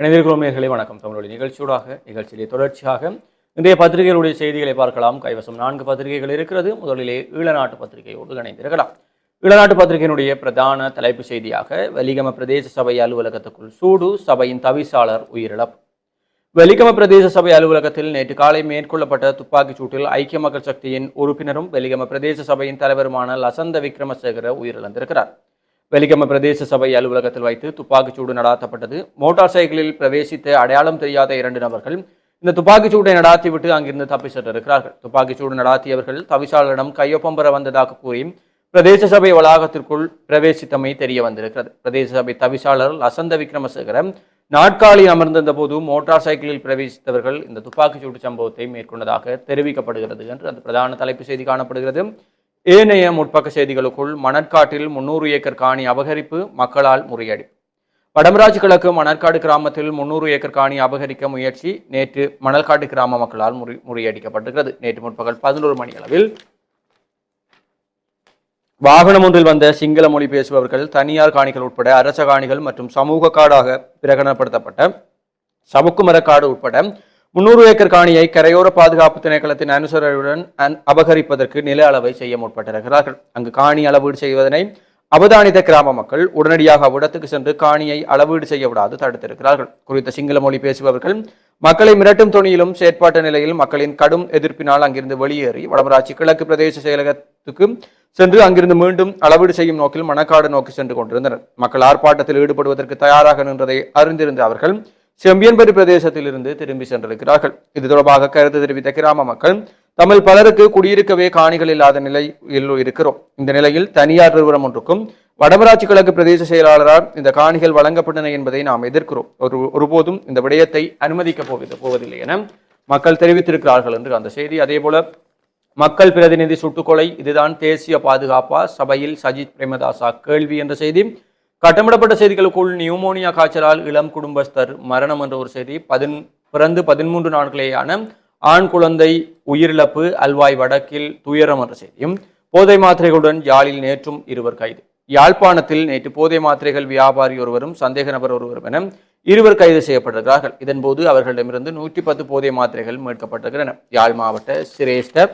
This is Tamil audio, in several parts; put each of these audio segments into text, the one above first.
இணைந்திருக்கிறோமேர்களே வணக்கம். தமிழொலி நிகழ்ச்சியூடாக நிகழ்ச்சியிலே தொடர்ச்சியாக இன்றைய பத்திரிகைகளுடைய செய்திகளை பார்க்கலாம். கைவசம் நான்கு பத்திரிகைகள் இருக்கிறது. முதலிலே ஈழநாட்டு பத்திரிகையோடு இணைந்திருக்கலாம். ஈழநாட்டு பத்திரிகையினுடைய பிரதான தலைப்பு செய்தியாக வலிகம பிரதேச சபை அலுவலகத்துக்குள் சூடு சபையின் தவிசாளர் உயிரிழப்பு. வெலிகம பிரதேச சபை அலுவலகத்தில் நேற்று காலை மேற்கொள்ளப்பட்ட துப்பாக்கிச் சூட்டில் ஐக்கிய மக்கள் சக்தியின் உறுப்பினரும் வெலிகம பிரதேச சபையின் தலைவருமான லசந்த விக்ரமசேகர உயிரிழந்திருக்கிறார். வெலிகம பிரதேச சபை அலுவலகத்தில் வைத்து துப்பாக்கிச்சூடு நடாத்தப்பட்டது. மோட்டார் சைக்கிளில் பிரவேசித்த அடையாளம் தெரியாத இரண்டு நபர்கள் இந்த துப்பாக்கிச் சூட்டை நடாத்திவிட்டு அங்கிருந்து தப்பி சென்றிருக்கிறார்கள். துப்பாக்கிச்சூடு நடாத்தியவர்கள் தவிசாளரிடம் கையொப்பம் பெற வந்ததாக கூறி பிரதேச சபை வளாகத்திற்குள் பிரவேசித்தமை தெரிய வந்திருக்கிறது. பிரதேச சபை தவிசாளர் லசந்த விக்ரமசேகரம் நாட்காலி அமர்ந்திருந்த போது மோட்டார் சைக்கிளில் பிரவேசித்தவர்கள் இந்த துப்பாக்கிச்சூடு சம்பவத்தை மேற்கொண்டதாக தெரிவிக்கப்படுகிறது என்று அந்த பிரதான தலைப்பு செய்தி காணப்படுகிறது. ஏனைய முற்பக்க செய்திகளுக்குள் மணற்காட்டில் முன்னூறு ஏக்கர் காணி அபகரிப்பு மக்களால் முறியடி. வடமராஜ் கிழக்கு மணற்காடு கிராமத்தில் முன்னூறு ஏக்கர் காணி அபகரிக்க முயற்சி நேற்று மணல்காட்டு கிராம மக்களால் முறி முறியடிக்கப்பட்டிருக்கிறது. நேற்று முற்பகல் பதினோரு மணி அளவில் வாகனம் ஒன்றில் வந்த சிங்கள மொழி பேசுபவர்கள் தனியார் காணிகள் உட்பட அரச காணிகள் மற்றும் சமூக காடாக பிரகடனப்படுத்தப்பட்ட சவுக்குமர காடு உட்பட முன்னூறு ஏக்கர் காணியை கரையோர பாதுகாப்பு திணைக்களத்தின் அனுசரணையுடன் அன்- அபகரிப்பதற்கு நில அளவை செய்ய முற்பட்டிருக்கிறார்கள். அங்கு காணி அளவீடு செய்வதனை அவதானித்த கிராம மக்கள் உடனடியாக அவ்விடத்துக்கு சென்று காணியை அளவீடு செய்ய விடாது தடுத்திருக்கிறார்கள். குறித்த சிங்கள மொழி பேசுபவர்கள் மக்களை மிரட்டும் துணியிலும் செயற்பாட்டு நிலையில் மக்களின் கடும் எதிர்ப்பினால் அங்கிருந்து வெளியேறி வடமராட்சி கிழக்கு பிரதேச செயலகத்துக்கு சென்று அங்கிருந்து மீண்டும் அளவீடு செய்யும் நோக்கில் மணக்காடு நோக்கி சென்று கொண்டிருந்தனர். மக்கள் ஆர்ப்பாட்டத்தில் ஈடுபடுவதற்கு தயாராக நின்றதை அறிந்திருந்த அவர்கள் செம்பியன்பரி பிரதேசத்திலிருந்து திரும்பி சென்றிருக்கிறார்கள். இது தொடர்பாக கருத்து தெரிவித்த கிராம மக்கள் தமிழ் பலருக்கு குடியிருக்கவே காணிகள் இல்லாத நிலையில் இருக்கிறோம். இந்த நிலையில் தனியார் நிறுவனம் ஒன்றுக்கும் வடமராட்சி கிழக்கு பிரதேச செயலாளரால் இந்த காணிகள் வழங்கப்பட்டன என்பதை நாம் எதிர்க்கிறோம். ஒரு ஒருபோதும் இந்த விடயத்தை அனுமதிக்கப் போவது போவதில்லை என மக்கள் தெரிவித்திருக்கிறார்கள் என்று அந்த செய்தி. அதேபோல மக்கள் பிரதிநிதி சுட்டுக்கொலை இதுதான் தேசிய பாதுகாப்பா? சபையில் சஜித் பிரேமதாசா கேள்வி என்ற செய்தி. கட்டமிடப்பட்ட செய்திகளுக்குள் நியூமோனியா காய்ச்சலால் இளம் குடும்பஸ்தர் மரணம் என்ற ஒரு செய்தி பதின் பிறந்து பதிமூன்று நாட்களேயான ஆண் குழந்தை உயிரிழப்பு அல்வாய் வடக்கில் துயரம் என்ற செய்தியும் போதை மாத்திரைகளுடன் யாழில் நேற்றும் இருவர் கைது. யாழ்ப்பாணத்தில் நேற்று போதை மாத்திரைகள் வியாபாரி ஒருவரும் சந்தேக நபர் ஒருவரும் என இருவர் கைது செய்யப்பட்டிருக்கிறார்கள். இதன்போது அவர்களிடமிருந்து நூற்றி பத்து போதை மாத்திரைகள் மீட்கப்பட்டிருக்கின்றன. யாழ் மாவட்ட சிரேஷ்ட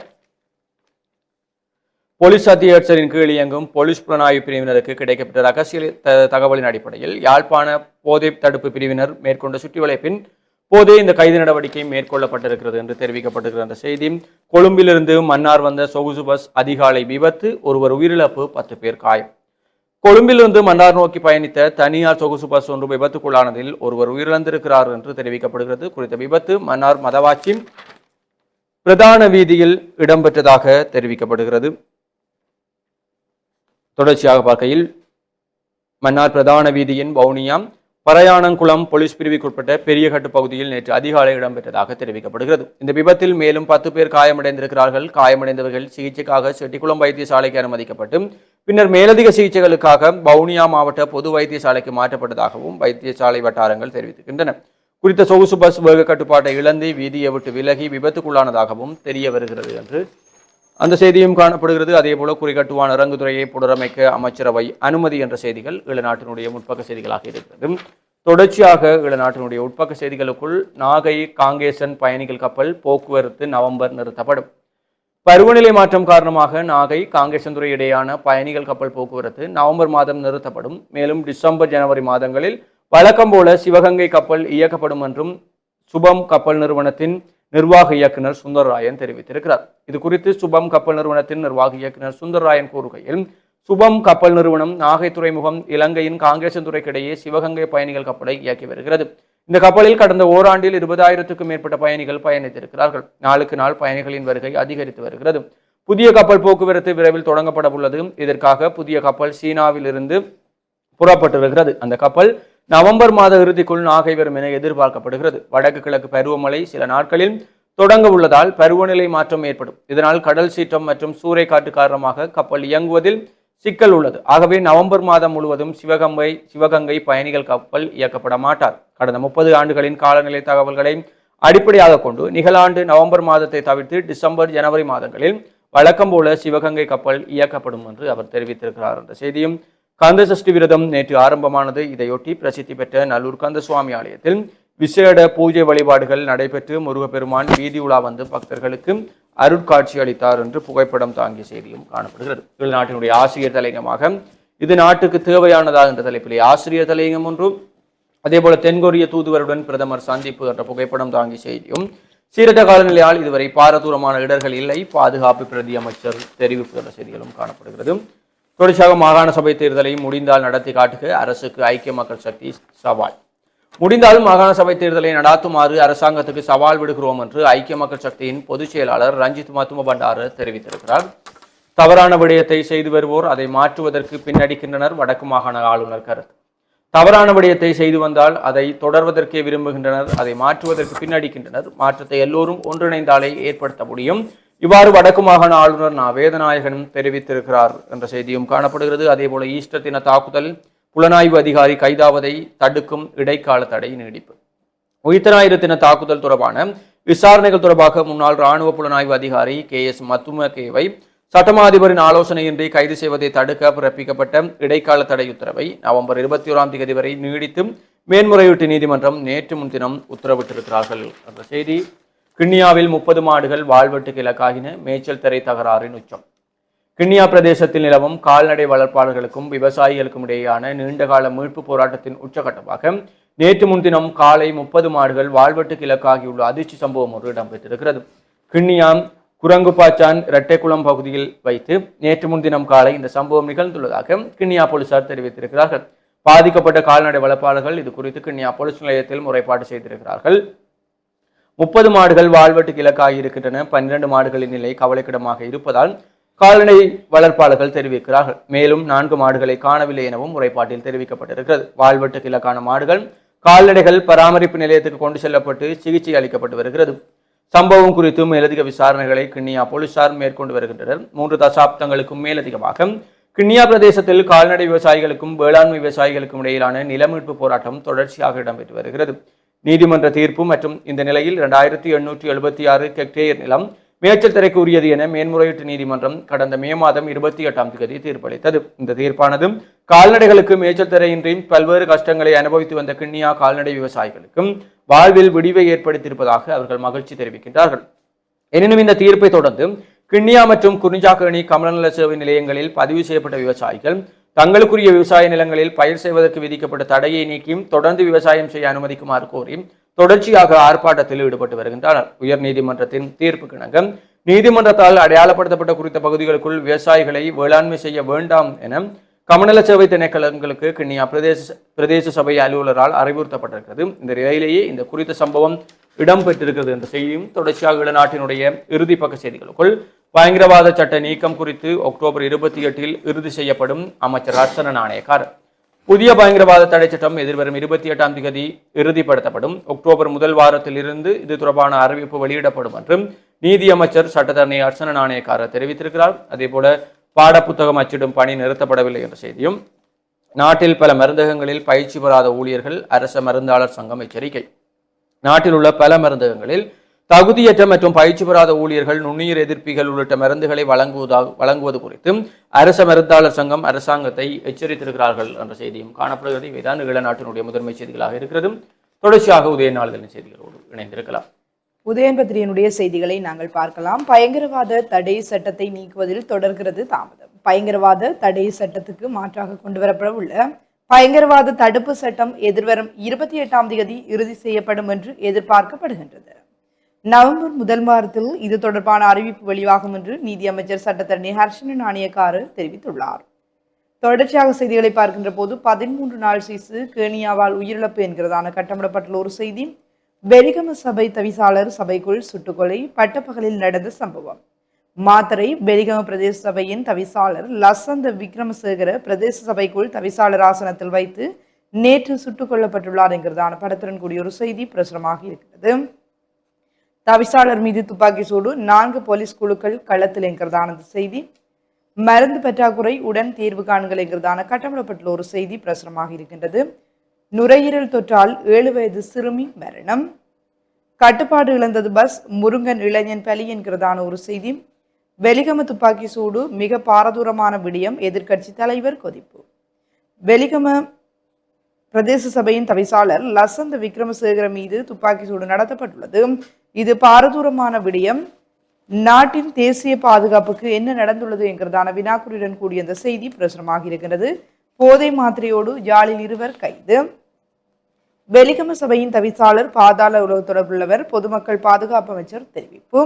போலீஸ் அத்தியட்சரின் கீழ் இயங்கும் போலீஸ் புலனாய்வு பிரிவினருக்கு கிடைக்கப்பட்ட ரகசிய த- தகவலின் அடிப்படையில் யாழ்ப்பாண போதை தடுப்பு பிரிவினர் மேற்கொண்ட சுற்றிவளைப்பின் போதே இந்த கைது நடவடிக்கை மேற்கொள்ளப்பட்டிருக்கிறது என்று தெரிவிக்கப்பட்டிருக்கிற அந்த செய்தி. கொழும்பிலிருந்து மன்னார் வந்த சொகுசு பஸ் அதிகாலை விபத்து ஒருவர் உயிரிழப்பு பத்து பேர் காயம். கொழும்பிலிருந்து மன்னார் நோக்கி பயணித்த தனியார் சொகுசு பஸ் ஒன்று விபத்துக்குள்ளானதில் ஒருவர் உயிரிழந்திருக்கிறார் என்று தெரிவிக்கப்படுகிறது. குறித்த விபத்து மன்னார் மதவாச்சி பிரதான வீதியில் இடம்பெற்றதாக தெரிவிக்கப்படுகிறது. தொடர்ச்சியாக பார்க்கையில் மன்னார் பிரதான வீதியின் வவுனியாம் பறையாணங்குளம் போலீஸ் பிரிவுக்குட்பட்ட பெரியகட்டு பகுதியில் நேற்று அதிகாலை இடம்பெற்றதாக தெரிவிக்கப்படுகிறது. இந்த விபத்தில் மேலும் பத்து பேர் காயமடைந்திருக்கிறார்கள். காயமடைந்தவர்கள் சிகிச்சைக்காக செட்டிக்குளம் வைத்தியசாலைக்கு அனுமதிக்கப்பட்டு பின்னர் மேலதிக சிகிச்சைகளுக்காக வவுனியா மாவட்ட பொது வைத்தியசாலைக்கு மாற்றப்பட்டதாகவும் வைத்தியசாலை வட்டாரங்கள் தெரிவிக்கின்றன குறித்த சொகுசு பஸ் வேக கட்டுப்பாட்டை இழந்து வீதியை விட்டு விலகி விபத்துக்குள்ளானதாகவும் தெரிய வருகிறது என்று அந்த செய்தியும் காணப்படுகிறது. அதே போல குறிகட்டுவான் இறங்குதுறையை புனரமைக்க அமைச்சரவை அனுமதி என்ற செய்திகள் ஈழநாட்டினுடைய முற்பக்க செய்திகளாக இருக்கிறது. தொடர்ச்சியாக ஈழநாட்டினுடைய உட்பக்க செய்திகளுக்குள் நாகை காங்கேசன் பயணிகள் கப்பல் போக்குவரத்து நவம்பர் நிறுத்தப்படும். பருவநிலை மாற்றம் காரணமாக நாகை காங்கேசன்துறை இடையான பயணிகள் கப்பல் போக்குவரத்து நவம்பர் மாதம் நிறுத்தப்படும். மேலும் டிசம்பர் ஜனவரி மாதங்களில் வழக்கம் போல சிவகங்கை கப்பல் இயக்கப்படும் என்றும் சுபம் கப்பல் நிறுவனத்தின் நிர்வாக இயக்குனர் சுந்தரராயன் தெரிவித்திருக்கிறார். இது குறித்து சுபம் கப்பல் நிறுவனத்தின் நிர்வாக இயக்குனர் சுந்தரராயன் கூறுகையில் சுபம் கப்பல் நிறுவனம் நாகை துறைமுகம் இலங்கையின் காங்கேசன் துறைக்கிடையே சிவகங்கை பயணிகள் கப்பலை இயக்கி வருகிறது. இந்த கப்பலில் கடந்த ஓராண்டில் இருபதாயிரத்துக்கும் மேற்பட்ட பயணிகள் பயணித்திருக்கிறார்கள். நாளுக்கு நாள் பயணிகளின் வருகை அதிகரித்து வருகிறது. புதிய கப்பல் போக்குவரத்து விரைவில் தொடங்கப்பட உள்ளது இதற்காக புதிய கப்பல் சீனாவில் இருந்து வருகிறது. அந்த கப்பல் நவம்பர் மாத இறுதிக்குள் நாகை வரும் என எதிர்பார்க்கப்படுகிறது. வடக்கு கிழக்கு பருவமழை சில நாட்களில் தொடங்க உள்ளதால் பருவநிலை மாற்றம் ஏற்படும். இதனால் கடல் சீற்றம் மற்றும் சூறைக்காற்று காரணமாக கப்பல் இயங்குவதில் சிக்கல் உள்ளது. ஆகவே நவம்பர் மாதம் முழுவதும் சிவகங்கை சிவகங்கை பயணிகள் கப்பல் இயக்கப்பட மாட்டார். கடந்த முப்பது ஆண்டுகளின் காலநிலை தகவல்களை அடிப்படையாக கொண்டு நிகழாண்டு நவம்பர் மாதத்தை தவிர்த்து டிசம்பர் ஜனவரி மாதங்களில் வழக்கம் போல சிவகங்கை கப்பல் இயக்கப்படும் என்று அவர் தெரிவித்திருக்கிறார். என்ற செய்தியும் கந்த சஷ்டி விரதம் நேற்று ஆரம்பமானது. இதையொட்டி பிரசித்தி பெற்ற நல்லூர் கந்தசுவாமி ஆலயத்தில் விசேட பூஜை வழிபாடுகள் நடைபெற்று முருகப்பெருமான் வீதி உலா வந்து பக்தர்களுக்கு அருட்காட்சி அளித்தார் என்று புகைப்படம் தாங்கிய செய்தியும் காணப்படுகிறது. நாட்டினுடைய ஆசிரியர் தலையங்கமாக இது நாட்டுக்கு தேவையானதா என்ற தலைப்பிலே ஆசிரியர் தலையங்கம் ஒன்றும் அதேபோல தென்கொரிய தூதுவருடன் பிரதமர் சந்திப்பு என்ற புகைப்படம் தாங்கிய செய்தியும் சீரற்ற காலநிலையால் இதுவரை பாரதூரமான இடர்கள் இல்லை. பாதுகாப்பு பிரதி அமைச்சர் தெரிவிப்பு என்ற செய்திகளும் காணப்படுகிறது. தொடர்ச்சியாக மாகாண சபை தேர்தலை முடிந்தால் நடத்தி காட்டுக அரசுக்கு ஐக்கிய மக்கள் சக்தி சவால். முடிந்தால் மாகாண சபை தேர்தலை நடாத்துமாறு அரசாங்கத்துக்கு சவால் விடுகிறோம் என்று ஐக்கிய மக்கள் சக்தியின் பொதுச் செயலாளர் ரஞ்சித் மத்தும பண்டார தெரிவித்திருக்கிறார். தவறான விடயத்தை செய்து வருவோர் அதை மாற்றுவதற்கு பின்னடிக்கின்றனர் வடக்கு மாகாண ஆளுநர் கருத்து. தவறான விடயத்தை செய்து வந்தால் அதை தொடர்வதற்கே விரும்புகின்றனர் அதை மாற்றுவதற்கு பின்னடிக்கின்றனர். மாற்றத்தை எல்லோரும் ஒன்றிணைந்தாலே ஏற்படுத்த முடியும். இவ்வாறு வடக்கு மாகாண ஆளுநர் நா. வேதநாயகனும் தெரிவித்திருக்கிறார் என்ற செய்தியும் காணப்படுகிறது. அதேபோல ஈஸ்டர் தின தாக்குதல் புலனாய்வு அதிகாரி கைதாவதை தடுக்கும் இடைக்கால தடை நீடிப்பு. உயிர்த்த தின தாக்குதல் தொடர்பான விசாரணைகள் தொடர்பாக முன்னாள் ராணுவ புலனாய்வு அதிகாரி கே. எஸ். மத்துமகேவை சட்டமாதிபரின் ஆலோசனையின்றி கைது செய்வதை தடுக்க பிறப்பிக்கப்பட்ட இடைக்கால தடை உத்தரவை நவம்பர் இருபத்தி ஓராம் தேதி வரை நீடித்து மேன்முறையீட்டு நீதிமன்றம் நேற்று முன்தினம் உத்தரவிட்டிருக்கிறார்கள் என்ற செய்தி. கிண்ணியாவில் முப்பது மாடுகள் வாழ்வெட்டுக்கு இலக்காகின மேய்ச்சல் திரை தகராறின் உச்சம். கிண்ணியா பிரதேசத்தில் நிலவும் கால்நடை வளர்ப்பாளர்களுக்கும் விவசாயிகளுக்கும் இடையேயான நீண்டகால மீட்பு போராட்டத்தின் உச்சகட்டமாக நேற்று முன்தினம் காலை முப்பது மாடுகள் வாழ்வெட்டுக்கு இலக்காகியுள்ள அதிர்ச்சி சம்பவம் ஒன்று இடம்பெற்றிருக்கிறது. கிண்ணியாம் குரங்குப்பாச்சான் இரட்டைக்குளம் பகுதியில் வைத்து நேற்று முன்தினம் காலை இந்த சம்பவம் நிகழ்ந்துள்ளதாக கிண்ணியா போலீசார் தெரிவித்திருக்கிறார்கள். பாதிக்கப்பட்ட கால்நடை வளர்ப்பாளர்கள் இது குறித்து கிண்ணியா போலீஸ் நிலையத்தில் முறைப்பாடு செய்திருக்கிறார்கள். முப்பது மாடுகள் வாழ்வெட்டுக்கு இலக்காகி இருக்கின்றன. பன்னிரண்டு மாடுகளின் நிலை கவலைக்கிடமாக இருப்பதால் கால்நடை வளர்ப்பாளர்கள் தெரிவிக்கிறார்கள். மேலும் நான்கு மாடுகளை காணவில்லை எனவும் முறைப்பாட்டில் தெரிவிக்கப்பட்டிருக்கிறது. வாழ்வெட்டுக்கு இலக்கான மாடுகள் கால்நடைகள் பராமரிப்பு நிலையத்துக்கு கொண்டு செல்லப்பட்டு சிகிச்சை அளிக்கப்பட்டு வருகிறது. சம்பவம் குறித்து மேலதிக விசாரணைகளை கிண்ணியா போலீசார் மேற்கொண்டு வருகின்றனர். மூன்று தசாப்தங்களுக்கும் மேலதிகமாக கிண்ணியா பிரதேசத்தில் கால்நடை விவசாயிகளுக்கும் வேளாண்மை விவசாயிகளுக்கும் இடையிலான நிலமீட்பு போராட்டம் தொடர்ச்சியாக இடம்பெற்று வருகிறது. நீதிமன்ற தீர்ப்பு மற்றும் இந்த நிலையில் இரண்டாயிரத்தி எண்ணூற்றி எழுபத்தி ஆறு ஹெக்டேயர் நிலம் மேய்ச்சல் திரைக்கு உரியது என மேன்முறையீட்டு நீதிமன்றம் கடந்த மே மாதம் இருபத்தி எட்டாம் தேதி தீர்ப்பளித்தது. இந்த தீர்ப்பானது கால்நடைகளுக்கு மேய்ச்சல் திரையின்றி பல்வேறு கஷ்டங்களை அனுபவித்து வந்த கிண்ணியா கால்நடை விவசாயிகளுக்கும் வாழ்வில் விடிவை ஏற்படுத்தியிருப்பதாக அவர்கள் மகிழ்ச்சி தெரிவிக்கின்றார்கள். எனினும் இந்த தீர்ப்பை தொடர்ந்து கிண்ணியா மற்றும் குறிஞ்சாக்கணி கமலநல சேவை நிலையங்களில் பதிவு செய்யப்பட்ட விவசாயிகள் தங்களுக்குரிய விவசாய நிலங்களில் பயிர் செய்வதற்கு விதிக்கப்பட்ட தடையை நீக்கியும் தொடர்ந்து விவசாயம் செய்ய அனுமதிக்குமாறு கோரி தொடர்ச்சியாக ஆர்ப்பாட்டத்தில் ஈடுபட்டு வருகின்றனர். உயர் நீதிமன்றத்தின் தீர்ப்பு கிணங்க நீதிமன்றத்தால் அடையாளப்படுத்தப்பட்ட குறித்த பகுதிகளுக்குள் விவசாயிகளை வேளாண்மை செய்ய வேண்டாம் என கமநல சேவை திணைக்களங்களுக்கு கிண்ணியா பிரதேச பிரதேச சபை அலுவலரால் அறிவுறுத்தப்பட்டிருக்கிறது. இந்த நிலையிலேயே இந்த குறித்த சம்பவம் இடம்பெற்றிருக்கிறது என்ற செய்தியும் தொடர்ச்சியாக நாட்டினுடைய இறுதி பக்க செய்திகளுக்குள் பயங்கரவாத சட்ட நீக்கம் குறித்து அக்டோபர் இருபத்தி எட்டில் இறுதி செய்யப்படும் அமைச்சர் அர்ச்சன நாணயக்கார். புதிய பயங்கரவாத தடை சட்டம் எதிர்வரும் இருபத்தி எட்டாம் தேதி இறுதிப்படுத்தப்படும். அக்டோபர் முதல் வாரத்தில் இருந்து இது தொடர்பான அறிவிப்பு வெளியிடப்படும் என்றும் நீதியமைச்சர் சட்டத்தரணி அர்ச்சன நாணயக்காரர் தெரிவித்திருக்கிறார். அதேபோல பாடப்புத்தகம் அச்சிடும் பணி நிறுத்தப்படவில்லை என்ற செய்தியும் நாட்டில் பல மருந்தகங்களில் பயிற்சி பெறாத ஊழியர்கள் அரச மருந்தாளர் சங்கம் எச்சரிக்கை. நாட்டில் உள்ள பல மருந்தகங்களில் தகுதியற்ற மற்றும் பயிற்சி பெறாத ஊழியர்கள் நுண்ணுயிர் எதிர்ப்பிகள் உள்ளிட்ட மருந்துகளை வழங்குவதாக வழங்குவது குறித்தும் அரச மருந்தாளர் சங்கம் அரசாங்கத்தை எச்சரித்திருக்கிறார்கள் என்ற செய்தியும் காணப்படுகிறது. இவைதான் ஈழ நாட்டினுடைய முதன்மை செய்திகளாக இருக்கிறது. தொடர்ச்சியாக உதய நாளிதழின் செய்திகளோடு இணைந்திருக்கலாம். உதயன்பத்திரியினுடைய செய்திகளை நாங்கள் பார்க்கலாம். பயங்கரவாத தடை சட்டத்தை நீக்குவதில் தொடர்கிறது தாமதம். பயங்கரவாத தடை சட்டத்துக்கு மாற்றாக கொண்டுவரப்பட உள்ள பயங்கரவாத தடுப்பு சட்டம் எதிர்வரும் இருபத்தி எட்டாம் தேதி இறுதி செய்யப்படும் என்று எதிர்பார்க்கப்படுகின்றது. நவம்பர் முதல் வாரத்தில் இது தொடர்பான அறிவிப்பு வெளியாகும் என்று நீதியமைச்சர் சட்டத்தரணி ஹர்ஷன் நாணயக்காரு தெரிவித்துள்ளார். தொடர்ச்சியாக செய்திகளை பார்க்கின்ற போது பதிமூன்று நாள் சீசு கேனியாவால் உயிரிழப்பு என்கிறதான கட்டமிடப்பட்டுள்ள ஒரு செய்தி பெரிகம சபை தவிசாளர் சபைக்குள் சுட்டுக்கொலை பட்டப்பகலில் நடந்த சம்பவம். மாத்தரை பெரிகம பிரதேச சபையின் தவிசாளர் லசந்த விக்ரமசேகர பிரதேச சபைக்குள் தவிசாளர் ஆசனத்தில் வைத்து நேற்று சுட்டுக் கொல்லப்பட்டுள்ளார் என்கிறதான படத்துடன் கூடிய ஒரு செய்தி பிரசுரமாக இருக்கிறது. தவிசாளர் மீது துப்பாக்கி சூடு. நான்கு போலீஸ் குழுக்கள் களத்தில் என்கிறதான செய்தி. மருந்து பற்றாக்குறை உடன் தீர்வு காணுங்கள் கட்டமிடப்பட்டுள்ள ஒரு செய்தி பிரசுரமாக இருக்கின்றது. நுரையீரல் தொற்றால் ஏழு வயது சிறுமி மரணம். கட்டுப்பாடு இழந்தது பஸ் முருங்கன் இளைஞன் பலி என்கிறதான ஒரு செய்தி. வெலிகம துப்பாக்கி சூடு மிக பாரதூரமான விடயம். எதிர்க்கட்சி தலைவர் கொதிப்பு. வெலிகம பிரதேச சபையின் தவிசாளர் லசந்த விக்ரமசேகர மீது துப்பாக்கி சூடு நடத்தப்பட்டுள்ளது. இது பாரதூரமான விடயம். நாட்டின் தேசிய பாதுகாப்புக்கு என்ன நடந்துள்ளது என்கிறதான வினாக்குறியுடன் கூடிய அந்த செய்தி பிரசுரமாக இருக்கிறது போதை மாத்திரையோடு யாழில் இருவர் கைது. வெலிகம சபையின் தவிசாளர் பாதாள உலக தொடர்புள்ளவர் பொதுமக்கள் பாதுகாப்பு அமைச்சர் தெரிவிப்பு.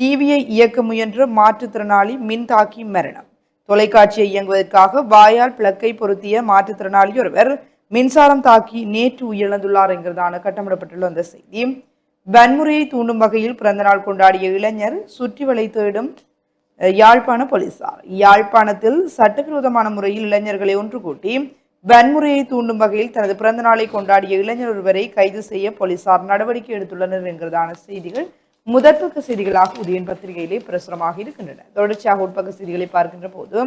டிவியை இயக்க முயன்ற மாற்றுத்திறனாளி மின் தாக்கி மரணம். தொலைக்காட்சியை இயங்குவதற்காக வாயால் பிளக்கை பொருத்திய மாற்றுத்திறனாளி ஒருவர் மின்சாரம் தாக்கி நேற்று உயிரிழந்துள்ளார் என்கிறதான கட்டமிடப்பட்டுள்ள அந்த செய்தி. வன்முறையை தூண்டும் வகையில் பிறந்தநாள் கொண்டாடிய இளைஞர் சுற்றி வளை தேடும் யாழ்ப்பாண போலீசார். யாழ்ப்பாணத்தில் சட்டவிரோதமான முறையில் இளைஞர்களை ஒன்று கூட்டி வன்முறையை தூண்டும் வகையில் தனது பிறந்த நாளை கொண்டாடிய இளைஞர் ஒருவரை கைது செய்ய போலீசார் நடவடிக்கை எடுத்துள்ளனர் என்கிறதான செய்திகள் முதற்பக்க செய்திகளாக உதயன் பத்திரிகையிலே பிரசுரமாக இருக்கின்றன. தொடர்ச்சியாக உட்பக்க செய்திகளை பார்க்கின்ற போது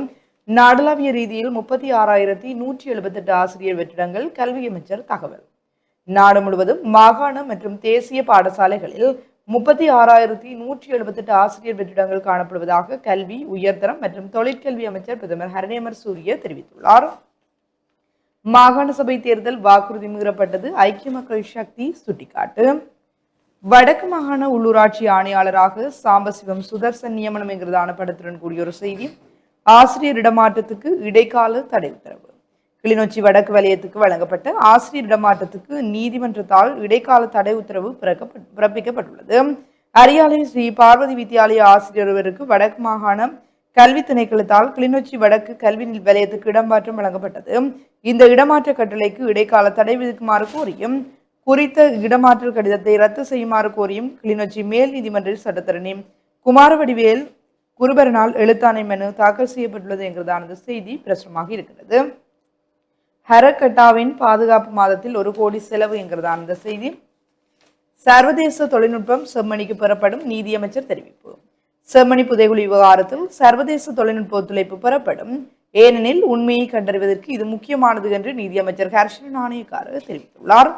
நாடளாவிய ரீதியில் முப்பத்தி ஆறாயிரத்தி நூற்றி எழுபத்தெட்டு ஆசிரியர் வெற்றிடங்கள் கல்வி அமைச்சர் தகவல். நாடு முழுவதும் மாகாண மற்றும் தேசிய பாடசாலைகளில் முப்பத்தி ஆறாயிரத்தி நூற்றி எழுபத்தெட்டு ஆசிரியர் வெற்றிடங்கள் காணப்படுவதாக கல்வி உயர்தரம் மற்றும் தொழிற்கல்வி அமைச்சர் பிரதமர் ஹரணியமர் சூரிய தெரிவித்துள்ளார். மாகாண சபை தேர்தல் வாக்குறுதி மீறப்பட்டது. ஐக்கிய மக்கள் சக்தி சுட்டிக்காட்டு. வடக்கு மாகாண உள்ளூராட்சி ஆணையாளராக சாம்பசிவம் சுதர்சன் நியமனம் என்கிறதான படத்துடன் கூடிய ஒரு செய்தி. ஆசிரியர் இடமாற்றத்துக்கு இடைக்கால தடை உத்தரவு. கிளிநொச்சி வடக்கு வலயத்துக்கு வழங்கப்பட்ட ஆசிரியர் இடமாற்றத்துக்கு நீதிமன்றத்தால் இடைக்கால தடை உத்தரவு பிறப்பிக்கப்பட்டுள்ளது. அரியாலை ஸ்ரீ பார்வதி வித்தியாலய ஆசிரியர் ஒருவருக்கு வடக்கு மாகாணம் கல்வி திணைக்களத்தால் கிளிநொச்சி வடக்கு கல்வி வலயத்துக்கு இடமாற்றம் வழங்கப்பட்டது. இந்த இடமாற்ற கட்டளைக்கு இடைக்கால தடை விதிக்குமாறு கோரியும் குறித்த இடமாற்றல் கடிதத்தை ரத்து செய்யுமாறு கோரியும் கிளிநொச்சி மேல் நீதிமன்ற சட்டத்தரணி குமாரவடிவேல் குருபரனால் எழுத்தாணை மனு தாக்கல் செய்யப்பட்டுள்ளது என்கிறதான செய்தி பிரசுரமாக இருக்கிறது. ஹரகட்டாவின் பாதுகாப்பு மாதத்தில் ஒரு கோடி செலவு என்கிறதான இந்த செய்தி. சர்வதேச தொழில்நுட்பம் செம்மணிக்கு பெறப்படும் நீதியமைச்சர் தெரிவிப்பு. செம்மணி புதைகுழி விவகாரத்தில் சர்வதேச தொழில்நுட்ப ஒத்துழைப்பு பெறப்படும். ஏனெனில் உண்மையை கண்டறிவதற்கு இது முக்கியமானது என்று நீதியமைச்சர் ஹர்ஷன் நாணயக்காரர் தெரிவித்துள்ளார்.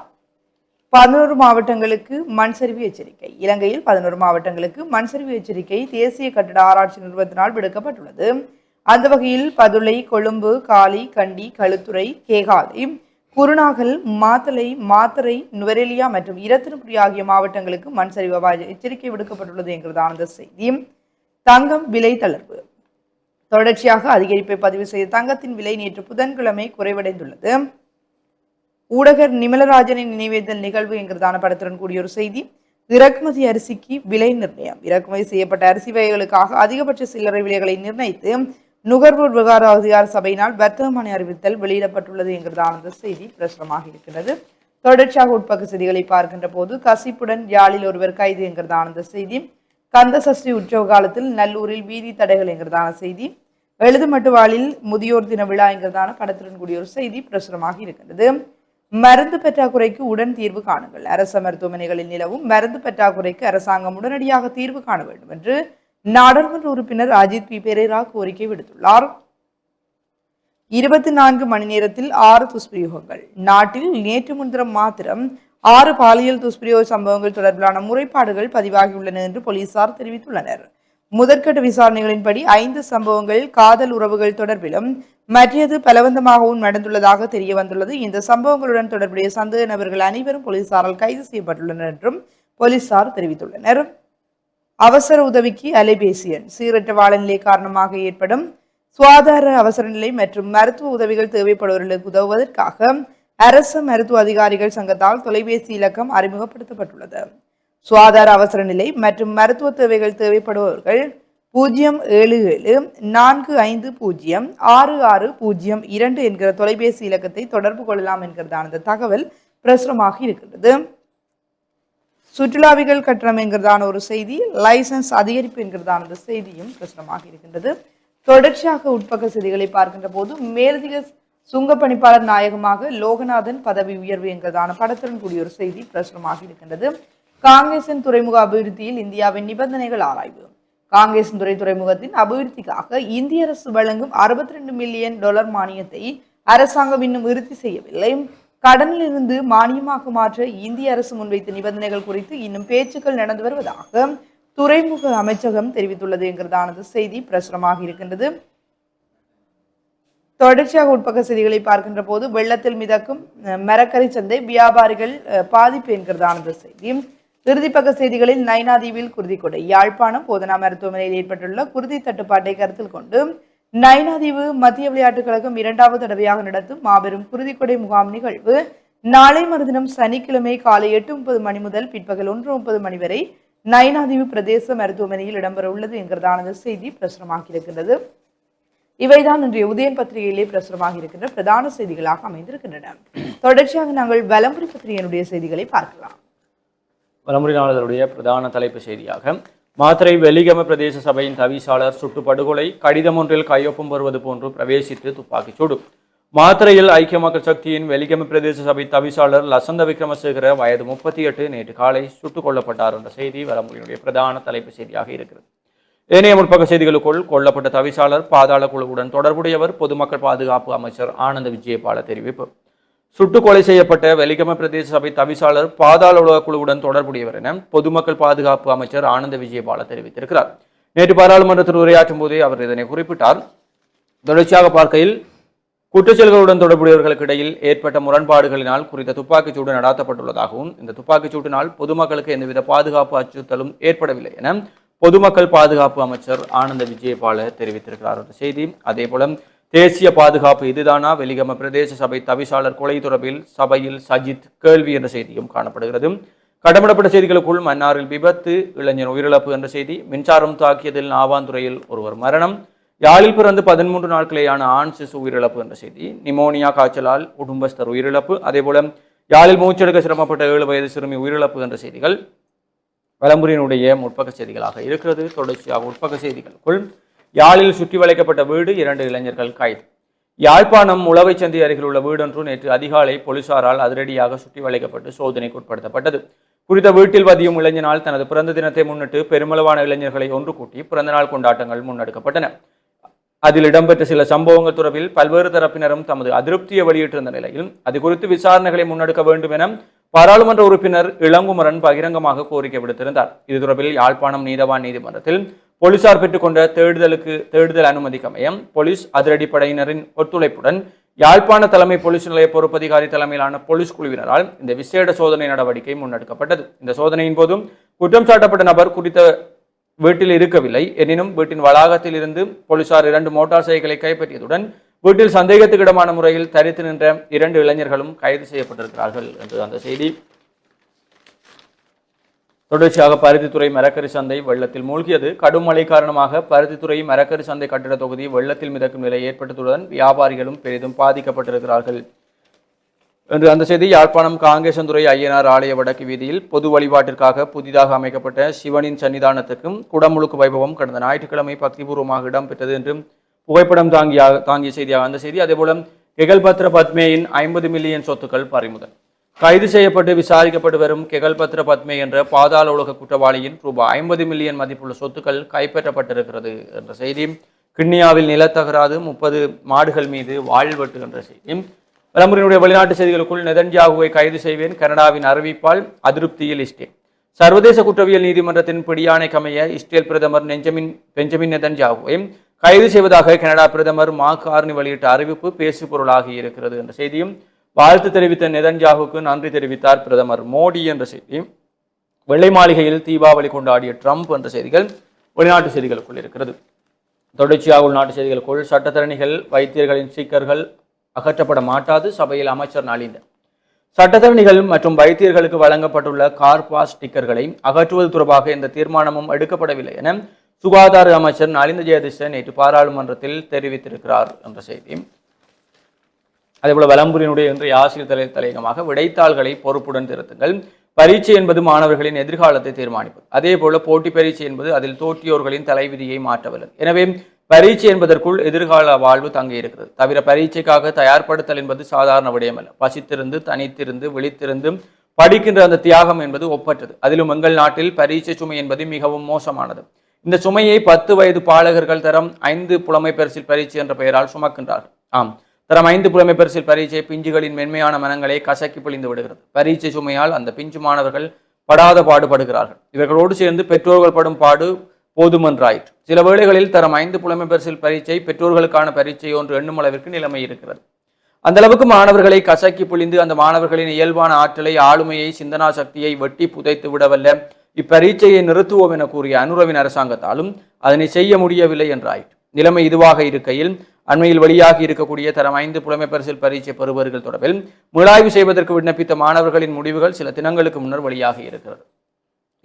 பதினோரு மாவட்டங்களுக்கு மண் சரிவு எச்சரிக்கை. இலங்கையில் பதினோரு மாவட்டங்களுக்கு மண் சரிவு எச்சரிக்கை. தேசிய கட்டட ஆராய்ச்சி நிறுவனத்தினால் விடுக்கப்பட்டுள்ளது. அந்த வகையில் பதுளை கொழும்பு காலி கண்டி களுத்துறை கேகாலை குருநாகல் மாத்தளை மாத்தரை நுவரெலியா மற்றும் இரத்தினபுரி ஆகிய மாவட்டங்களுக்கு மண் சரிவு அபாய எச்சரிக்கை விடுக்கப்பட்டுள்ளது என்கிறதான செய்தி. தங்கம் விலை தளர்வு. தொடர்ச்சியாக அதிகரிப்பை பதிவு செய்த தங்கத்தின் விலை நேற்று புதன்கிழமை குறைவடைந்துள்ளது. ஊடகர் நிமலராஜனின் நினைவேதல் நிகழ்வு என்கிறதான படத்துடன் கூடிய ஒரு செய்தி. இறக்குமதி அரிசிக்கு விலை நிர்ணயம். இறக்குமதி செய்யப்பட்ட அரிசி வகைகளுக்காக அதிகபட்ச சில்லறை விலைகளை நிர்ணயித்து நுகர்வோர் விவகார அதிகார சபையினால் வர்த்தகமனை அறிவித்தல் வெளியிடப்பட்டுள்ளது என்கிறதான அந்த செய்தி பிரசுரமாக இருக்கிறது. தொடர்ச்சியாக உட்பக்க செய்திகளை பார்க்கின்ற போது கசிப்புடன் யாழில் ஒருவர் கைது என்கிறதான அந்த செய்தி. கந்த சஷ்டி உற்சவ காலத்தில் நல்லூரில் வீதி தடைகள் என்கிறதான செய்தி. எழுதுமட்டுவாளில் முதியோர் தின விழா என்கிறதான படத்துடன் கூடிய ஒரு செய்தி பிரசுரமாக இருக்கின்றது மருந்து பற்றாக்குறைக்கு உடன் தீர்வு காணுங்கள். அரச மருத்துவமனைகளில் நிலவும் மருந்து பற்றாக்குறைக்கு அரசாங்கம் உடனடியாக தீர்வு காண வேண்டும் என்று நாடாளுமன்ற உறுப்பினர் அஜித் பி. பெரேரா கோரிக்கை விடுத்துள்ளார். இருபத்தி நான்கு மணி நேரத்தில் ஆறு துஷ்பிரயோகங்கள். நாட்டில் நேற்று முன்தினம் மாத்திரம் ஆறு பாலியல் துஷ்பிரயோக சம்பவங்கள் தொடர்பிலான முறைப்பாடுகள் பதிவாகியுள்ளன என்று போலீசார் தெரிவித்துள்ளனர். முதற்கட்ட விசாரணைகளின்படி ஐந்து சம்பவங்கள் காதல் உறவுகள் தொடர்பிலும் மற்றது பலவந்தமாகவும் நடந்துள்ளதாக தெரிய வந்துள்ளது. இந்த சம்பவங்களுடன் தொடர்புடைய சந்தேக நபர்கள் அனைவரும் போலீசாரால் கைது செய்யப்பட்டுள்ளனர் என்றும் போலீசார் தெரிவித்துள்ளனர். அவசர உதவிக்கு அலைபேசி எண் சீரற்ற வாழநிலை காரணமாக ஏற்படும் சுகாதார அவசர நிலை மற்றும் மருத்துவ உதவிகள் தேவைப்படுவர்களுக்கு உதவுவதற்காக அரசு மருத்துவ அதிகாரிகள் சங்கத்தால் தொலைபேசி இலக்கம் அறிமுகப்படுத்தப்பட்டுள்ளது. சுகாதார அவசர நிலை மற்றும் மருத்துவ தேவைகள் தேவைப்படுபவர்கள் பூஜ்ஜியம் ஏழு ஏழு நான்கு ஐந்து பூஜ்ஜியம் ஆறு ஆறு பூஜ்ஜியம் இரண்டு என்கிற தொலைபேசி இலக்கத்தை தொடர்பு கொள்ளலாம் என்கிறதான அந்த தகவல் பிரசுரமாக இருக்கின்றது. சுற்றுலாவிகள் கட்டணம் என்கிறதான ஒரு செய்தி லைசன்ஸ் அதிகரிப்பு என்கிறதான ஒரு செய்தியும் பிரசுரமாக இருக்கின்றது. தொடர்ச்சியாக உட்பக்க செய்திகளை பார்க்கின்ற போது மேலதிக சுங்க பணிப்பாளர் நாயகமாக லோகநாதன் பதவி உயர்வு என்கிறதான படத்துடன் கூடிய ஒரு செய்தி பிரசுரமாக இருக்கின்றது. காங்கிரசின் துறைமுக அபிவிருத்தியில் இந்தியாவின் நிபந்தனைகள் ஆராய்வு. காங்கிரசின் துறை துறைமுகத்தின் அபிவிருத்திக்காக இந்திய அரசு வழங்கும் அறுபத்தி ரெண்டு மில்லியன் டாலர் மானியத்தை அரசாங்கம் இன்னும் இறுதி செய்யவில்லை. கடனிலிருந்து மானியமாக மாற்ற இந்திய அரசு முன்வைத்த நிபந்தனைகள் குறித்து இன்னும் பேச்சுக்கள் நடந்து வருவதாக துறைமுக அமைச்சகம் தெரிவித்துள்ளது என்கிறதானது செய்தி பிரசுரமாக இருக்கின்றது. தொடர்ச்சியாக உட்பக்க செய்திகளை பார்க்கின்ற போது வெள்ளத்தில் மிதக்கும் அஹ், மரக்கறி சந்தை வியாபாரிகள் அஹ், பாதிப்பு என்கிறதானது செய்தி. இறுதிப்பக்க செய்திகளில் நைனாதீவில் குருதி கொடை யாழ்ப்பாணம் போதனா மருத்துவமனையில் ஏற்பட்டுள்ள குருதி தட்டுப்பாட்டை கருத்தில் கொண்டு நைனாதீவு மத்திய விளையாட்டுக் கழகம் இரண்டாவது தடவையாக நடத்தும் மாபெரும் குருதிக்கொடை முகாம் நிகழ்வு. நாளை மறுதினம் சனிக்கிழமை காலை எட்டு முப்பது மணி முதல் பிற்பகல் ஒன்று முப்பது மணி வரை நைனாதீவு பிரதேச மருத்துவமனையில் இடம்பெற உள்ளது என்கிறதான இந்த செய்தி பிரசுரமாகியிருக்கின்றது இவைதான் இன்றைய உதயன் பத்திரிகையிலே பிரசுரமாக இருக்கின்ற பிரதான செய்திகளாக அமைந்திருக்கின்றன. தொடர்ச்சியாக நாங்கள் வலம்புரி பத்திரிகையினுடைய செய்திகளை பார்க்கலாம். வலமுறை நாளிதழுடைய பிரதான தலைப்பு செய்தியாக மாத்திரை வெலிகம பிரதேச சபையின் தவிசாளர் சுட்டு படுகொலை கடிதம் ஒன்றில் கையொப்பம் வருவது போன்று பிரவேசித்து துப்பாக்கிச் சூடு. மாத்திரையில் ஐக்கிய மக்கள் சக்தியின் வெலிகம பிரதேச சபை தவிசாளர் லசந்த விக்ரமசேகர வயது முப்பத்தி எட்டு நேற்று காலை சுட்டுக் கொல்லப்பட்டார் என்ற செய்தி வலமுறையினுடைய பிரதான தலைப்பு செய்தியாக இருக்கிறது. ஏனைய முற்பக்க செய்திகளுக்குள் கொல்லப்பட்ட தவிசாளர் பாதாள குழுவுடன் தொடர்புடையவர் பொதுமக்கள் பாதுகாப்பு அமைச்சர் ஆனந்த விஜயபால தெரிவிப்பு. சுட்டு கொலை செய்யப்பட்ட வெலிகம பிரதேச சபை தவிசாளர் பாதாள உலக குழுவுடன் தொடர்புடையவர் என பொதுமக்கள் பாதுகாப்பு அமைச்சர் ஆனந்த விஜயபால தெரிவித்திருக்கிறார். நேற்று பாராளுமன்றத்தில் உரையாற்றும் போதே அவர் இதனை குறிப்பிட்டார். தொடர்ச்சியாக பார்க்கையில் குற்றச்செயல்களுடன் தொடர்புடையவர்களுக்கு இடையில் ஏற்பட்ட முரண்பாடுகளினால் குறித்த துப்பாக்கிச் சூடு நடாத்தப்பட்டுள்ளதாகவும் இந்த துப்பாக்கிச் சூட்டினால் பொதுமக்களுக்கு எந்தவித பாதுகாப்பு அச்சுறுத்தலும் ஏற்படவில்லை என பொதுமக்கள் பாதுகாப்பு அமைச்சர் ஆனந்த விஜயபால தெரிவித்திருக்கிறார். என்ற செய்தி அதே போல தேசிய பாதுகாப்பு இதுதானா? வெலிகம பிரதேச சபை தவிசாளர் கொலை தொடர்பில் சபையில் சஜித் கேள்வி என்ற செய்தியும் காணப்படுகிறது. கடமிடப்பட்ட செய்திகளுக்குள் மன்னாரில் விபத்து இளைஞர் உயிரிழப்பு என்ற செய்தி மின்சாரம் தாக்கியதில் நாவாந்துறையில் ஒருவர் மரணம் யாழில் பிறந்து பதிமூன்று நாட்களேயான ஆண் சிசு உயிரிழப்பு என்ற செய்தி நிமோனியா காய்ச்சலால் குடும்பஸ்தர் உயிரிழப்பு அதேபோல யாழில் மூச்செடுக்க சிரமப்பட்ட ஏழு வயது சிறுமி உயிரிழப்பு என்ற செய்திகள் வலம்புரியினுடைய முற்பக்க செய்திகளாக இருக்கிறது. தொடர்ச்சியாக உட்பக்க செய்திகளுக்குள் யாழில் சுற்றி வளைக்கப்பட்ட வீடு இரண்டு இளைஞர்கள் கைது. யாழ்ப்பாணம் உளவை சந்தி அருகில் உள்ள வீடொன்று நேற்று அதிகாலை போலீசாரால் அதிரடியாக சுற்றி வளைக்கப்பட்டு சோதனைக்கு உட்படுத்தப்பட்டது. குறித்த வீட்டில் வதியும் இளைஞனால் தனது பிறந்த தினத்தை முன்னிட்டு பெருமளவான இளைஞர்களை ஒன்று கூட்டி பிறந்தநாள் கொண்டாட்டங்கள் முன்னெடுக்கப்பட்டன. அதில் இடம்பெற்ற சில சம்பவங்கள் தொடர்பில் பல்வேறு தரப்பினரும் தமது அதிருப்தியை வெளியிட்டிருந்த நிலையில் அது குறித்து விசாரணைகளை முன்னெடுக்க வேண்டும் என பாராளுமன்ற உறுப்பினர் இளங்குமரன் பகிரங்கமாக கோரிக்கை விடுத்திருந்தார். இது தொடர்பில் யாழ்ப்பாணம் நீதவான் நீதிமன்றத்தில் போலீசார் பெற்றுக்கொண்ட தேடுதலுக்கு தேடுதல் அனுமதிக்கமையம் போலீஸ் அதிரடிப்படையினரின் ஒத்துழைப்புடன் யாழ்ப்பாண தலைமை போலீஸ் நிலைய பொறுப்பதிகாரி தலைமையிலான போலீஸ் குழுவினரால் இந்த விசேட சோதனை நடவடிக்கை முன்னெடுக்கப்பட்டது. இந்த சோதனையின் போதும் குற்றம் சாட்டப்பட்ட நபர் குறித்த வீட்டில் இருக்கவில்லை. எனினும் வீட்டின் வளாகத்தில் இருந்து போலீசார் இரண்டு மோட்டார் சைக்கிளை கைப்பற்றியதுடன் வீட்டில் சந்தேகத்துக்கிடமான முறையில் தரித்து நின்ற இரண்டு இளைஞர்களும் கைது செய்யப்பட்டிருக்கிறார்கள். என்று அந்த செய்தி. தொடர்ச்சியாக பருத்தித்துறை மரக்கறி சந்தை வெள்ளத்தில் மூழ்கியது. கடும் மழை காரணமாக பருத்தித்துறை மரக்கறி சந்தை கட்டிட தொகுதி வெள்ளத்தில் மிதக்கும் நிலை ஏற்பட்டதுடன் வியாபாரிகளும் பெரிதும் பாதிக்கப்பட்டிருக்கிறார்கள். என்று அந்த செய்தி யாழ்ப்பாணம் காங்கேசந்துறை ஐயனார் ஆலய வடக்கு வீதியில் பொது வழிபாட்டிற்காக புதிதாக அமைக்கப்பட்ட சிவனின் சன்னிதானத்துக்கும் குடமுழுக்கு வைபவம் கடந்த ஞாயிற்றுக்கிழமை பக்திபூர்வமாக இடம்பெற்றது என்றும் புகைப்படம் தாங்கிய தாங்கிய செய்தியாக அந்த செய்தி. அதேபோல கெகல்பத்ர பத்மேயின் ஐம்பது மில்லியன் சொத்துக்கள் பறிமுதல். கைது செய்யப்பட்டு விசாரிக்கப்பட்டு வரும் கெகல்பத்ர பத்மே என்ற பாதாள உலக குற்றவாளியின் ரூபாய் ஐம்பது மில்லியன் மதிப்புள்ள சொத்துக்கள் கைப்பற்றப்பட்டிருக்கிறது என்ற செய்தி கிண்ணியாவில் நிலத்தகராது முப்பது மாடுகள் மீது வாழ்வெட்டு என்ற செய்தி விளம்பரினுடைய வெளிநாட்டு செய்திகளுக்குள் நெதன்யாகுவை கைது செய்வேன் கனடாவின் அறிவிப்பால் அதிருப்தியில் இஸ்ரேல். சர்வதேச குற்றவியல் நீதிமன்றத்தின் பிடியாணைக்கமைய இஸ்ரேல் பிரதமர் நெஞ்சமின் பெஞ்சமின் நெதன்யாகுவை கைது செய்வதாக கனடா பிரதமர் மா கார்னி வெளியிட்ட அறிவிப்பு பேசு பொருளாகி இருக்கிறது என்ற செய்தியும் வாழ்த்து தெரிவித்த நெதன்யாகுக்கு நன்றி தெரிவித்தார் பிரதமர் மோடி என்ற செய்தி. வெள்ளை மாளிகையில் தீபாவளி கொண்டாடிய ட்ரம்ப் என்ற செய்திகள் வெளிநாட்டு செய்திகளுக்குள் இருக்கிறது. தொடர்ச்சியாக உள்நாட்டு செய்திகளுக்குள் சட்டத்தரணிகள் வைத்தியர்களின் ஸ்டிக்கர்கள் அகற்றப்பட மாட்டாது சபையில் அமைச்சர் நலிந்த. சட்டத்தரணிகள் மற்றும் வைத்தியர்களுக்கு வழங்கப்பட்டுள்ள கார் பாஸ் ஸ்டிக்கர்களை அகற்றுவது தொடர்பாக எந்த தீர்மானமும் எடுக்கப்படவில்லை என சுகாதார அமைச்சர் நலிந்த ஜெயதிஷ நேற்று பாராளுமன்றத்தில் தெரிவித்திருக்கிறார் என்ற செய்தி. அதேபோல் வலம்புரியினுடைய இன்றைய ஆசிரியர் தலை தலையங்கமாக விடைத்தாள்களை பொறுப்புடன் திருத்துங்கள். பரீட்சை என்பது மாணவர்களின் எதிர்காலத்தை தீர்மானிப்பது. அதே போல போட்டி பரீட்சை என்பது அதில் தோற்றியோர்களின் தலைவிதியை மாற்றவல்லது எனவே பரீட்சை என்பதற்குள் எதிர்கால வாழ்வு தங்கி இருக்கிறது. தவிர பரீட்சைக்காக தயார்படுத்தல் என்பது சாதாரண விடயமல்ல. பசித்திருந்து தனித்திருந்து விழித்திருந்து படிக்கின்ற அந்த தியாகம் என்பது ஒப்பற்றது. அதிலும் எங்கள் நாட்டில் பரீட்சை சுமை என்பது மிகவும் மோசமானது. இந்த சுமையை பத்து வயது பாலகர்கள் தரம் ஐந்து புலமை பரிசில் பரீட்சை என்ற பெயரால் சுமக்கின்றார்கள். ஆம். தரம் ஐந்து புலமை பரிசில் பரீட்சை பிஞ்சுகளின் மென்மையான மனங்களை கசக்கி பிழிந்து விடுகிறது. பரீட்சை சுமையால் அந்த பிஞ்சு மாணவர்கள் படாத பாடுபடுகிறார்கள். இவர்களோடு சேர்ந்து பெற்றோர்கள் படும் பாடு போதுமன்றாயிற்று. சில வேளைகளில் தரம் ஐந்து புலமை பரிசில் பரீட்சை பெற்றோர்களுக்கான பரீட்சை ஒன்று எண்ணும் அளவிற்கு நிலைமை இருக்கிறது. அந்த அளவுக்கு மாணவர்களை கசக்கி புழிந்து அந்த மாணவர்களின் இயல்பான ஆற்றலை ஆளுமையை சிந்தனா சக்தியை வெட்டி புதைத்து விடவல்ல இப்பரீட்சையை நிறுத்துவோம் என கூறிய அனுரவின் அரசாங்கத்தாலும் அதனை செய்ய முடியவில்லை என்றாயிற்று. நிலைமை இதுவாக இருக்கையில் அண்மையில் வெளியாகி இருக்கக்கூடிய தரம் ஐந்து புலமை பரிசில் பரீட்சை பெறுபவர்கள் தொடர்பில் மீளாய்வு செய்வதற்கு விண்ணப்பித்த மாணவர்களின் முடிவுகள் சில தினங்களுக்கு முன்னர் வெளியாகி இருக்கிறது.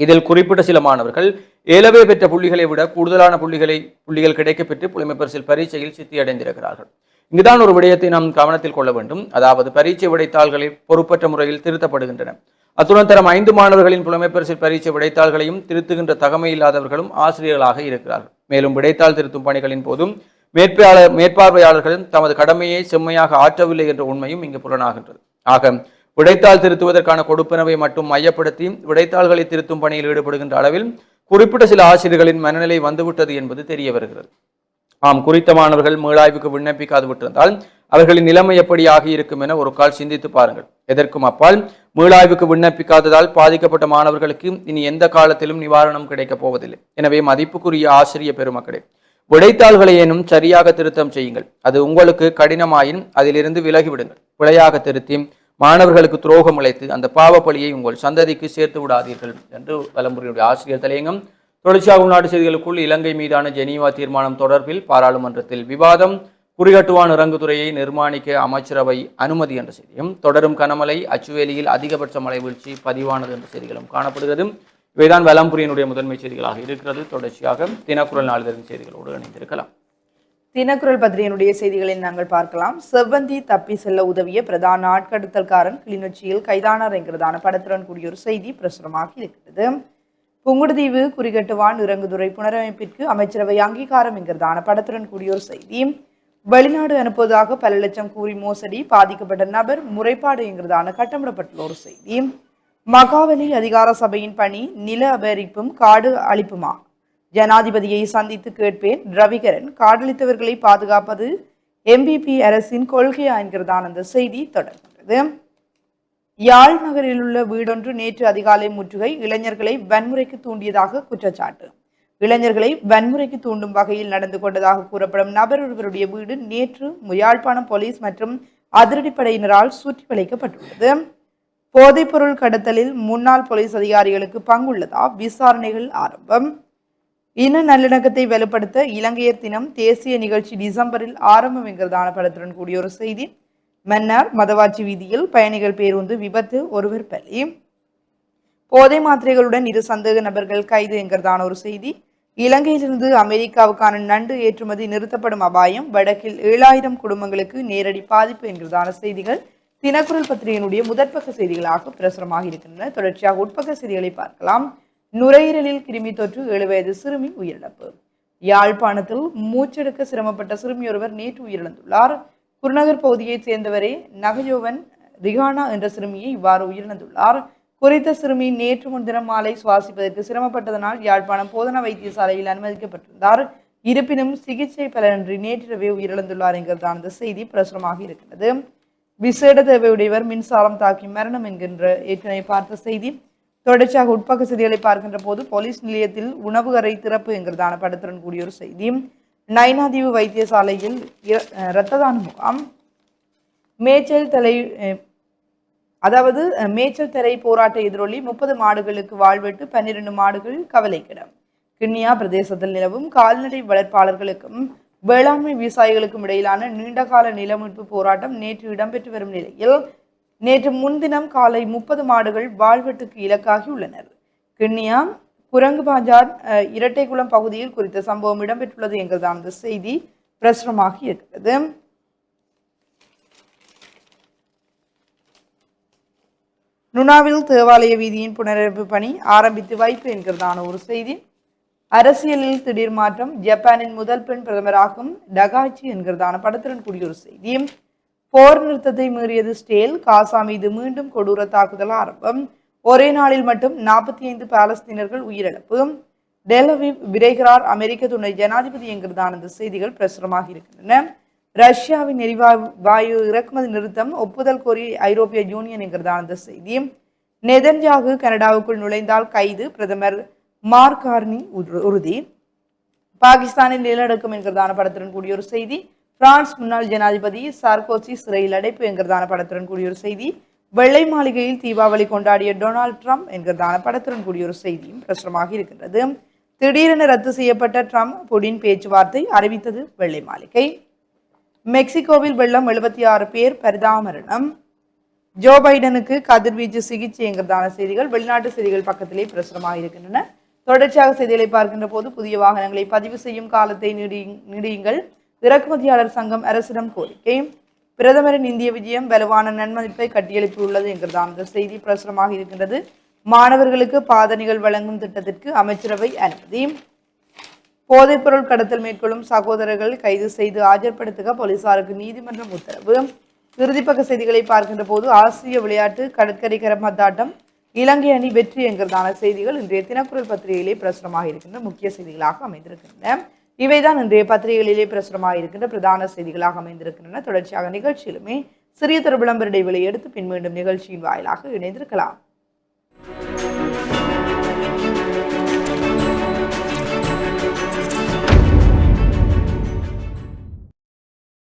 இதில் குறிப்பிட்ட சில மாணவர்கள் ஏலவே பெற்ற புள்ளிகளை விட கூடுதலான புள்ளிகளை புள்ளிகள் கிடைக்கப்பெற்று புலமை பரிசில் பரீட்சையில் சித்தியடைந்திருக்கிறார்கள். இங்குதான் ஒரு விடயத்தை நாம் கவனத்தில் கொள்ள வேண்டும். அதாவது பரீட்சை விடைத்தாள்களை பொறுப்பற்ற முறையில் திருத்தப்படுகின்றன. அத்துடன் தரம் ஐந்து மாணவர்களின் புலமை பரிசில் பரீட்சை விடைத்தாள்களையும் திருத்துகின்ற தகமை இல்லாதவர்களும் ஆசிரியர்களாக இருக்கிறார்கள். மேலும் விடைத்தாள் திருத்தும் பணிகளின் போதும் மேற்பாளர் மேற்பார்வையாளர்களும் தமது கடமையை செம்மையாக ஆற்றவில்லை என்ற உண்மையும் இங்கு புலனாகின்றது. ஆக விடைத்தாள் திருத்துவதற்கான கொடுப்பனவை மட்டும் மையப்படுத்தி விடைத்தாள்களை திருத்தும் பணியில் ஈடுபடுகின்ற அளவில் குறிப்பிட்ட சில ஆசிரியர்களின் மனநிலை வந்துவிட்டது என்பது தெரிய வருகிறது. ஆம் குறித்த மாணவர்கள் மீளாய்வுக்கு விண்ணப்பிக்காது விட்டிருந்தால் அவர்களின் நிலைமை எப்படி ஆகியிருக்கும் என ஒரு கால் சிந்தித்து பாருங்கள். எதற்கும் அப்பால் மீளாய்வுக்கு விண்ணப்பிக்காததால் பாதிக்கப்பட்ட மாணவர்களுக்கு இனி எந்த காலத்திலும் நிவாரணம் கிடைக்கப் போவதில்லை. எனவே மதிப்புக்குரிய ஆசிரிய பெருமக்களே விடைத்தாள்களை ஏனும் சரியாக திருத்தம் செய்யுங்கள். அது உங்களுக்கு கடினமாயின் அதிலிருந்து விலகிவிடுங்கள். பிழையாக திருத்தி மாணவர்களுக்கு துரோகம் இழைத்து அந்த பாவப்பழியை உங்கள் சந்ததிக்கு சேர்த்து விடாதீர்கள் என்று வலம்புரியுடைய ஆசிரியர் தலையங்கம் தொடர்ச்சியாக உள்நாட்டு செய்திகளுக்குள் இலங்கை மீதான ஜெனீவா தீர்மானம் தொடர்பில் பாராளுமன்றத்தில் விவாதம். குறிகட்டுவான் இறங்குதுறையை நிர்மாணிக்க அமைச்சரவை அனுமதி என்ற செய்தியும் தொடரும் கனமழை அச்சுவேலியில் அதிகபட்ச மழை வீழ்ச்சி பதிவானது என்ற செய்திகளும் காணப்படுகிறது. இவைதான் வலம்புரியினுடைய முதன்மை செய்திகளாக இருக்கிறது. தொடர்ச்சியாக தினக்குரல் நாளிதழின் செய்திகளோடு இணைந்திருக்கலாம். தினக்குரல் பத்திரிகையினுடைய செய்திகளை நாங்கள் பார்க்கலாம். செவ்வந்தி தப்பி செல்ல உதவிய பிரதான ஆட்கடத்தல்காரன் கிளிநொச்சியில் கைதானார் என்கிறதான படத்துடன் கூடிய ஒரு செய்தி பிரசுரமாகி இருக்கிறது. புங்குடுதீவு குறிகட்டுவான் இறங்குதுறை புனரமைப்பிற்கு அமைச்சரவை அங்கீகாரம் என்கிறதான படத்துடன் கூடிய ஒரு செய்தி. வெளிநாடு அனுப்புவதாக பல லட்சம் கூறி மோசடி பாதிக்கப்பட்ட நபர் முறைப்பாடு என்கிறதான கட்டமிடப்பட்டுள்ள ஒரு செய்தி. மகாவலி அதிகார சபையின் பணி நில அபகரிப்பும் காடு அழிப்புமா? ஜனாதிபதியை சந்தித்து கேட்பேன். ரவிகரன் காடழித்தவர்களை பாதுகாப்பது எம்பிபி அரசின் கொள்கையா என்கிறதான அந்த செய்தி தொடர்கிறது. யாழ் நகரில் உள்ள வீடொன்று நேற்று அதிகாலை முற்றுகை இளைஞர்களை வன்முறைக்கு தூண்டியதாக குற்றச்சாட்டு. இளைஞர்களை வன்முறைக்கு தூண்டும் வகையில் நடந்து கொண்டதாக கூறப்படும் நபர் ஒருவருடைய வீடு நேற்று யாழ்ப்பாணம் போலீஸ் மற்றும் அதிரடிப்படையினரால் சுற்றி வளைக்கப்பட்டுள்ளது. போதைப்பொருள் கடத்தலில் முன்னாள் போலீஸ் அதிகாரிகளுக்கு பங்குள்ளதா? விசாரணைகள் ஆரம்பம். இன நல்லிணக்கத்தை வலுப்படுத்த இலங்கையர் தினம் தேசிய நிகழ்ச்சி டிசம்பரில் ஆரம்பம் என்கிறதான படத்துடன் கூடிய ஒரு செய்தி. மன்னார் மதவாச்சி வீதியில் பயணிகள் பேருந்து விபத்து ஒருவர் பலி. போதை மாத்திரைகளுடன் இரு சந்தேக நபர்கள் கைது என்கிறதான ஒரு செய்தி. இலங்கையிலிருந்து அமெரிக்காவுக்கான நண்டு ஏற்றுமதி நிறுத்தப்படும் அபாயம் வடக்கில் ஏழாயிரம் குடும்பங்களுக்கு நேரடி பாதிப்பு என்கிறதான செய்திகள். தினக்குரல் பத்திரிகையினுடைய முதற்பக்க செய்திகளாக பிரசுரமாக இருக்கின்றன. தொடர்ச்சியாக உட்பக்க செய்திகளை பார்க்கலாம். நுரையீரலில் கிருமி தொற்று ஏழு வயது சிறுமி உயிரிழப்பு. யாழ்ப்பாணத்தில் மூச்செடுக்க சிரமப்பட்ட சிறுமி ஒருவர் நேற்று உயிரிழந்துள்ளார். குருநகர் பகுதியைச் சேர்ந்தவரே நகையோவன் ரிகானா என்ற சிறுமியை இவ்வாறு உயிரிழந்துள்ளார். குறித்த சிறுமி நேற்று முன்தினம் மாலை சுவாசிப்பதற்கு சிரமப்பட்டதனால் யாழ்ப்பாணம் போதனா வைத்தியசாலையில் அனுமதிக்கப்பட்டிருந்தார். இருப்பினும் சிகிச்சை பலனின்றி நேற்றிரவே உயிரிழந்துள்ளார் என்கிறதான அந்த செய்தி பிரசுரமாக இருக்கிறது விசேட தேவையுடையவர் மின்சாரம் தாக்கி மரணம் என்கின்ற ஏற்கனவே பார்த்த செய்தி. தொடர்ச்சியாக உட்பக்க செய்திகளை பார்க்கின்ற போது போலீஸ் நிலையத்தில் உணவு அறை திறப்பு என்கிறதான படத்துடன் கூடிய ஒரு செய்தி. நயனாதீவு வைத்தியசாலையில் இரத்த தான முகாம். மேய்ச்சல் தலை அதாவது மேச்சல் மேய்ச்சல் தரை போராட்ட எதிரொலி முப்பது மாடுகளுக்கு வாழ்வெட்டு பன்னிரண்டு மாடுகள் கவலைக்கிடம் கிண்ணியா பிரதேசத்தில் நிலவும் கால்நடை வளர்ப்பாளர்களுக்கும் வேளாண்மை விவசாயிகளுக்கும் இடையிலான நீண்டகால நிலமீட்பு போராட்டம் நேற்று இடம்பெற்று வரும் நிலையில் நேற்று முன்தினம் காலை முப்பது மாடுகள் வாழ்வெட்டுக்கு இலக்காகி உள்ளனர். கிண்ணியா குரங்கு பாஜார் இரட்டைக்குளம் பகுதியில் குறித்த சம்பவம் இடம்பெற்றுள்ளது என்கிறதான அந்த செய்தி பிரசுரமாகி இருக்கிறது. நுனாவில் தேவாலய வீதியின் புனரமைப்பு பணி ஆரம்பித்து வைப்பு என்கிறதான ஒரு செய்தி. அரசியலில் திடீர் மாற்றம் ஜப்பானின் முதல் பெண் பிரதமராகும் டகாச்சி என்கிறதான படத்துடன் கூடிய ஒரு செய்தி. போர் நிறுத்தத்தை மீறியது ஸ்டேல் காசா மீது மீண்டும் கொடூர தாக்குதல் ஆரம்பம். ஒரே நாளில் மட்டும் நாற்பத்தி ஐந்து பாலஸ்தீனர்கள் உயிரிழப்பு டெலவிவ் விரைகிறார் அமெரிக்க துணை ஜனாதிபதி என்கிறதான இந்த செய்திகள் பிரசுரமாக இருக்கின்றன. ரஷ்யாவின் எரிவாயு வாயு இறக்குமதி நிறுத்தம் ஒப்புதல் கோரி ஐரோப்பிய யூனியன் என்கிறதான இந்த செய்தி. நெதன்யாகு கனடாவுக்குள் நுழைந்தால் கைது பிரதமர் மார்க் கார்னி உறுதி. பாகிஸ்தானில் நிலநடுக்கம் என்கிறதான படத்துடன் கூடிய ஒரு செய்தி. பிரான்ஸ் முன்னாள் ஜனாதிபதி சார்கோசி சிறையில் அடைப்பு என்கிறதான படத்துடன் கூடிய ஒரு செய்தி. வெள்ளை மாளிகையில் தீபாவளி கொண்டாடிய டொனால்ட் ட்ரம்ப் என்கிறதான படத்துடன் கூடிய ஒரு செய்தியும் பிரசுரமாக இருக்கின்றது. திடீரென ரத்து செய்யப்பட்ட ட்ரம்ப் புடின் பேச்சுவார்த்தை அறிவித்தது வெள்ளை மாளிகை. மெக்சிகோவில் வெள்ளம் எழுபத்தி ஆறு பேர் பரிதாமரணம் ஜோ பைடனுக்கு கதிர்வீச்சு சிகிச்சை என்கிறதான செய்திகள் வெளிநாட்டு செய்திகள் பக்கத்திலே பிரசுரமாக இருக்கின்றன. தொடர்ச்சியாக செய்திகளை பார்க்கின்ற போது புதிய வாகனங்களை பதிவு செய்யும் காலத்தை நீடி நீடியுங்கள். இறக்குமதியாளர் சங்கம் அரசிடம் கோரிக்கை. பிரதமரின் இந்திய விஜயம் வலுவான நன்மதிப்பை கட்டியெழுப்பியுள்ளது என்கிறதான இந்த செய்தி பிரசுரமாக இருக்கின்றது. மாணவர்களுக்கு பாதணிகள் வழங்கும் திட்டத்திற்கு அமைச்சரவை அனுமதி. போதைப்பொருள் கடத்தல் மேற்கொள்ளும் சகோதரர்கள் கைது செய்து ஆஜர்படுத்துக போலீசாருக்கு நீதிமன்றம் உத்தரவு. இறுதிப்பக்க செய்திகளை பார்க்கின்ற போது ஆசிய விளையாட்டு கடற்கரை கரமத்தாட்டம் இலங்கை அணி வெற்றி என்கிறதான செய்திகள் இன்றைய தினக்குரல் பத்திரிகையிலே பிரசுரமாக இருக்கின்ற முக்கிய செய்திகளாக அமைந்திருக்கின்றன. இவைதான் இன்றைய பத்திரிகைகளிலே பிரசுரமாக இருக்கின்ற பிரதான செய்திகளாக அமைந்திருக்கின்றன. தொடர்ச்சியாக நிகழ்ச்சியிலுமே சிறிய தர விளம்பர இடைவெளி எடுத்து பின் மீண்டும் நிகழ்ச்சியின் வாயிலாக இணைந்திருக்கலாம்.